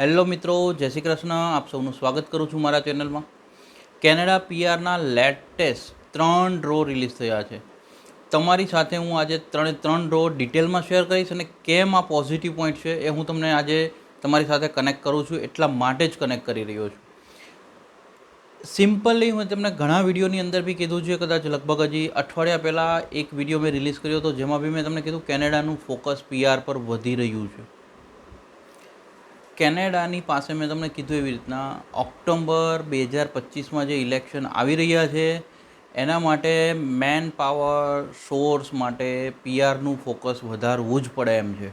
Hello મિત્રો, જય શ્રી કૃષ્ણ. આપ સૌનું સ્વાગત કરું છું મારા ચેનલમાં. કેનેડા પીઆરના લેટેસ્ટ ત્રણ ડ્રો રિલીઝ થયા છે. તમારી સાથે હું આજે ત્રણે ત્રણ ડ્રો ડિટેલમાં શેર કરીશ અને કેમ આ પોઝિટિવ પોઈન્ટ છે એ હું તમને આજે તમારી સાથે કનેક્ટ કરું છું, એટલા માટે જ કનેક્ટ કરી રહ્યો છું. સિમ્પલી હું તમને ઘણા વિડીયોની અંદર બી કીધું છે, કદાચ લગભગ હજી અઠવાડિયા પહેલાં એક વીડિયો મેં રિલીઝ કર્યો હતો, જેમાં બી મેં તમને કીધું કેનેડાનું ફોકસ પીઆર પર વધી રહ્યું છે. કેનેડાની પાસે મેં તમને કીધું એવી રીતના ઓક્ટોબર બે હજાર પચીસમાં જે ઇલેક્શન આવી રહ્યા છે, એના માટે મેન પાવર સોર્સ માટે પીઆરનું ફોકસ વધારવું જ પડે એમ છે.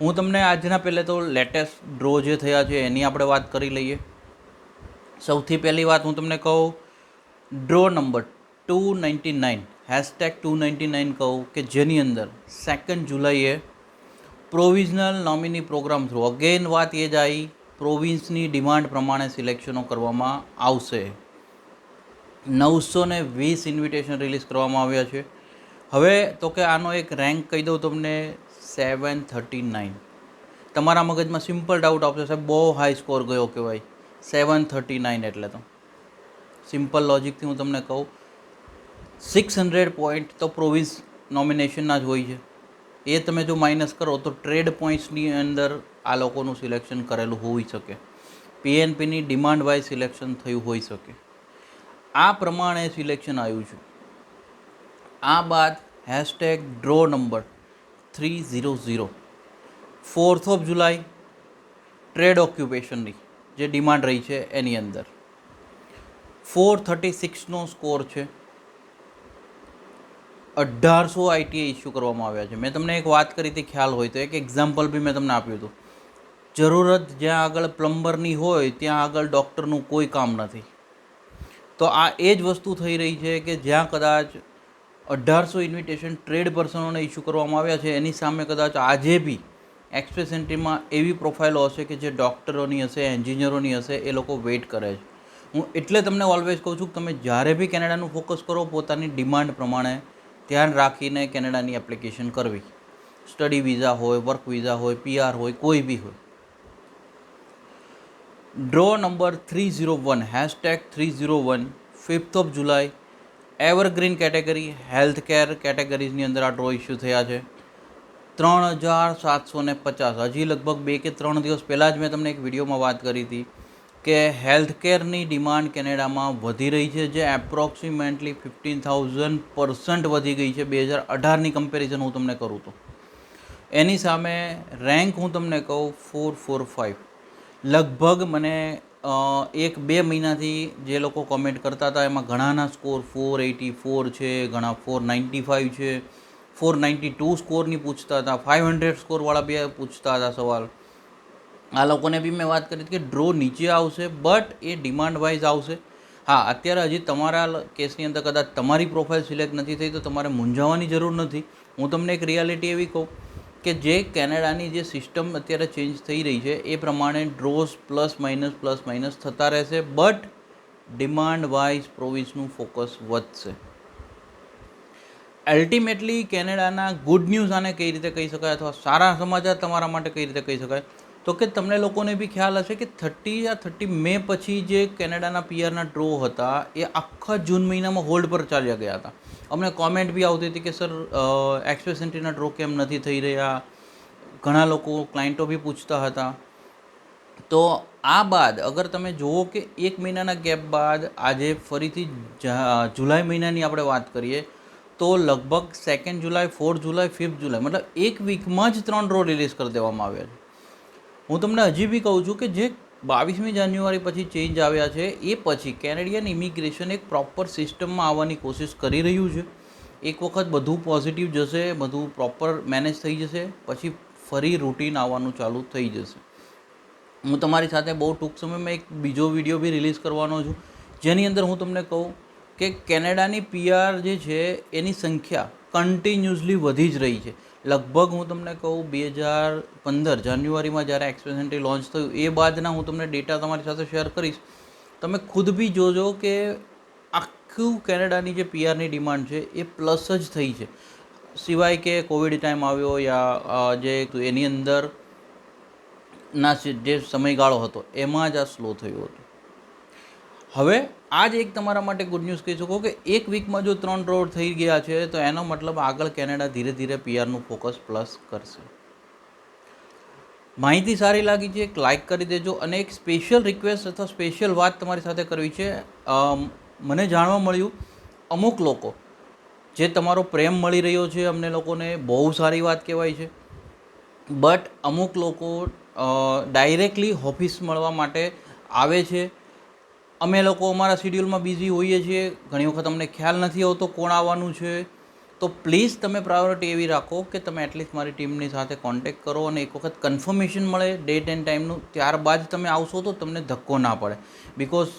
હું તમને આજના પહેલે તો લેટેસ્ટ ડ્રો જે થયા છે એની આપણે વાત કરી લઈએ. સૌથી પહેલી વાત હું તમને કહું, draw number two ninety nine hashtag two ninety nine કહું કે જેની અંદર સેકન્ડ જુલાઈએ provisional nominee program through. Again વાત એ જ આવી પ્રોવિન્સની ડિમાન્ડ પ્રમાણે સિલેક્શનો કરવામાં આવશે. નવસો ને વીસ ઇન્વિટેશન રિલીઝ કરવામાં આવ્યા છે. હવે તો કે આનો એક રેન્ક કહી દઉં તમને સેવન થર્ટી નાઇન તમારા મગજમાં સિમ્પલ ડાઉટ આવશે સાહેબ બહુ હાઈ સ્કોર ગયો કહેવાય. સેવન થર્ટી નાઇન એટલે તો. સિમ્પલ લોજિકથી હું તમને કહું સિક્સ હંડ્રેડ પોઈન્ટ તો પ્રોવિન્સ નોમિનેશનના જ હોય છે. એ તમે જો માઇનસ કરો તો ટ્રેડ પોઈન્ટ્સની અંદર આ લોકોનું સિલેક્શન કરેલું હોઈ શકે. પીએનપીની ડિમાન્ડ વાઇઝ સિલેક્શન થયું હોઈ શકે. આ પ્રમાણે સિલેક્શન આવ્યું છે. આ બાદ hashtag draw number three zero zero fourth of July trade ઓક્યુપેશનની જે ડિમાન્ડ રહી છે એની અંદર. ફોર થર્ટી સિક્સનો સ્કોર છે. અઢારસો આઈટીઆઈ ઇસ્યુ કરવામાં આવ્યા છે. મેં તમને એક વાત કરી હતી, ખ્યાલ હોય તો. એક એક્ઝામ્પલ બી મેં તમને આપ્યું હતું. જરૂરત જ્યાં આગળ પ્લમ્બરની હોય, ત્યાં આગળ ડૉક્ટરનું કોઈ કામ નથી. તો આ એ જ વસ્તુ થઈ રહી છે કે જ્યાં કદાચ અઢારસો ઇન્વિટેશન ટ્રેડ પર્સનોને ઇસ્યુ કરવામાં આવ્યા છે, એની સામે કદાચ આજે બી એક્સપ્રેસ એન્ટ્રીમાં એવી પ્રોફાઇલો હશે કે જે ડૉક્ટરોની હશે, એન્જિનિયરોની હશે, એ લોકો વેઇટ કરે છે. હું એટલે તમને ઓલવેઝ કહું છું કે તમે જ્યારે બી કેનેડાનું ફોકસ કરો, પોતાની ડિમાન્ડ પ્રમાણે ધ્યાન રાખીને કેનેડાની એપ્લિકેશન કરવી. સ્ટડી વિઝા હોય વર્ક વિઝા હોય પીઆર હોય, કોઈ બી હોય. Draw number three zero one hashtag three zero one fifth of July evergreen category health care કેટેગરીઝની અંદર આ ડ્રો ઇસ્યુ થયા છે. ત્રણ હજાર સાતસો ને પચાસ. હજી લગભગ બે કે ત્રણ દિવસ પહેલાં જ મેં તમને એક વિડીયોમાં વાત કરી હતી. કે હેલ્થ કેરની ડિમાન્ડ કેનેડામાં વધી રહી છે, જે એપ્રોક્સિમેટલી ફિફ્ટીન થાઉઝન્ડ પર્સન્ટ વધી ગઈ છે, બે હજાર અઢારની કમ્પેરિઝન હું તમને કરું તો. એની સામે રેન્ક હું તમને કહું ફોર ફોર ફાઇવ લગભગ મને એક બે મહિનાથી જે લોકો કોમેન્ટ કરતા હતા, એમાં ઘણાના સ્કોર ફોર એટી ફોર છે, ઘણા ફોર નાઇન્ટી ફાઇવ છે ફોર નાઇન્ટી ટુ સ્કોરની પૂછતા હતા ફાઇવ હંડ્રેડ સ્કોરવાળા બે પૂછતા હતા સવાલ. આ લોકોને બી મેં વાત કરી કે ડ્રો નીચે આવશે બટ એ ડિમાન્ડ વાઇઝ આવશે. હા, અત્યારે હજી તમારા કેસની અંદર કદાચ તમારી પ્રોફાઇલ સિલેક્ટ નથી થઈ તો તમારે મૂંઝાવાની જરૂર નથી. હું તમને એક રિયાલિટી એવી કહું કે જે કેનેડાની જે સિસ્ટમ અત્યારે ચેન્જ થઈ રહી છે, એ પ્રમાણે draws plus minus plus minus થતા રહેશે બટ ડિમાન્ડ વાઇઝ પ્રોવિન્સનું ફોકસ વધશે. અલ્ટિમેટલી કેનેડાના ગુડ ન્યૂઝ આને કઈ રીતે કહી શકાય અથવા સારા સમાચાર તમારા માટે કઈ રીતે કહી શકાય? તો કે તમને લોકોને બી ખ્યાલ હશે કે થર્ટી યા થર્ટી મે પછી જે કેનેડાના પીઆરના ડ્રો હતા, એ આખા જૂન મહિનામાં હોલ્ડ પર ચાલ્યા ગયા હતા. અમને કોમેન્ટ બી આવતી હતી કે, સર એક્સપ્રેસ એન્ટ્રીના ડ્રો કેમ નથી થઈ રહ્યા? ઘણા લોકો ક્લાયન્ટો બી પૂછતા હતા. તો આ બાદ અગર તમે જુઓ કે એક મહિનાના ગેપ બાદ આજે ફરીથી જુલાઈ મહિનાની આપણે વાત કરીએ, તો લગભગ second July fourth July fifth July, મતલબ એક વીકમાં જ ત્રણ ડ્રો રિલીઝ કરી દેવામાં આવ્યા છે. હું તમને હજી બી કહું છું કે જે બાવીસમી જાન્યુઆરી પછી ચેન્જ આવ્યા છે, એ પછી કેનેડિયન ઇમિગ્રેશન એક પ્રોપર સિસ્ટમમાં આવવાની કોશિશ કરી રહ્યું છે. એક વખત બધું પોઝિટિવ જશે, બધું પ્રોપર મેનેજ થઈ જશે, પછી ફરી રૂટીન આવવાનું ચાલુ થઈ જશે. હું તમારી સાથે બહુ ટૂંક સમયમાં એક બીજો વીડિયો બી રિલીઝ કરવાનો છું. જેની અંદર હું તમને કહું કે કેનેડાની પીઆર જે છે, એની સંખ્યા કન્ટિન્યુઅસલી વધી જ રહી છે. લગભગ હું તમને કહું, બે હજાર પંદર જાન્યુઆરીમાં જ્યારે એક્સપ્રેસ એન્ટ્રી લોન્ચ થયું, એ બાદના હું તમને ડેટા તમારી સાથે શેર કરીશ. તમે ખુદ બી જોજો કે આખું કેનેડાની જે પીઆરની ડિમાન્ડ છે, એ પ્લસ જ થઈ છે. સિવાય કે કોવિડ ટાઈમ આવ્યો યા જે એની અંદર ના જે સમયગાળો હતો, એમાં જ આ સ્લો થયું હતું. હવે આ જ એક તમારા માટે ગુડ ન્યૂઝ કહી શકો કે એક વીકમાં જો ત્રણ રોડ થઈ ગયા છે, તો એનો મતલબ આગળ કેનેડા ધીરે ધીરે પીઆરનું ફોકસ પ્લસ કરશે. માહિતી સારી લાગી છે, એક લાઇક કરી દેજો અને એક સ્પેશિયલ રિક્વેસ્ટ અથવા સ્પેશિયલ વાત તમારી સાથે કરવી છે. મને જાણવા મળ્યું, અમુક લોકો જે તમારો પ્રેમ મળી રહ્યો છે, અમને લોકોને બહુ સારી વાત કહેવાય છે. બટ અમુક લોકો ડાયરેક્ટલી ઓફિસ મળવા માટે આવે છે. અમે લોકો અમારા શિડ્યુલમાં બિઝી હોઈએ છીએ. ઘણી વખત અમને ખ્યાલ નથી આવતો કોણ આવવાનું છે. તો પ્લીઝ તમે પ્રાયોરિટી એવી રાખો કે તમે એટલીસ્ટ મારી ટીમની સાથે કોન્ટેક્ટ કરો અને એક વખત કન્ફર્મેશન મળે ડેટ એન્ડ ટાઈમનું ત્યારબાદ તમે આવશો તો તમને ધક્કો ના પડે. બિકોઝ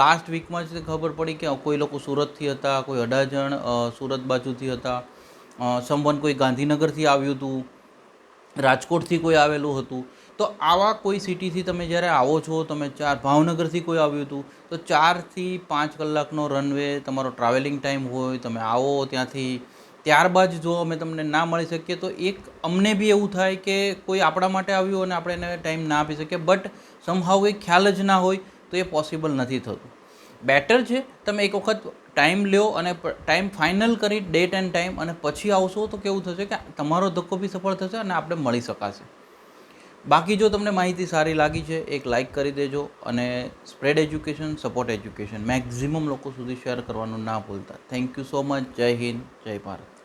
લાસ્ટ વીકમાં જ ખબર પડી કે કોઈ લોકો સુરતથી હતા, કોઈ અડાજણ સુરત બાજુથી હતા. સમવન કોઈ ગાંધીનગરથી આવ્યું હતું. રાજકોટથી કોઈ આવેલું હતું. તો આવા કોઈ સિટીથી તમે જ્યારે આવો છો, તમે ચાર ભાવનગરથી કોઈ આવ્યું હતું, તો ચારથી પાંચ કલાકનો રનવે તમારો ટ્રાવેલિંગ ટાઈમ હોય, તમે આવો ત્યાંથી, ત્યારબાદ જો અમે તમને ના મળી શકીએ, તો એક અમને બી એવું થાય કે કોઈ આપણા માટે આવ્યું અને આપણે એને ટાઈમ ના આપી શકીએ બટ સમહાવ એ ખ્યાલ જ ના હોય, તો એ પોસિબલ નથી થતું. બેટર છે, તમે એક વખત ટાઈમ લ્યો અને ટાઈમ ફાઇનલ કરી ડેટ એન્ડ ટાઈમ અને પછી આવશો તો કેવું થશે કે તમારો ધક્કો બી સફળ થશે અને આપણે મળી શકાશે. બાકી જો તમને માહિતી સારી લાગી છે, એક લાઇક કરી દેજો અને spread education support education maximum લોકો સુધી શેર કરવાનું ના ભૂલતા. થેન્ક યુ સો મચ જય હિન્દ, જય ભારત.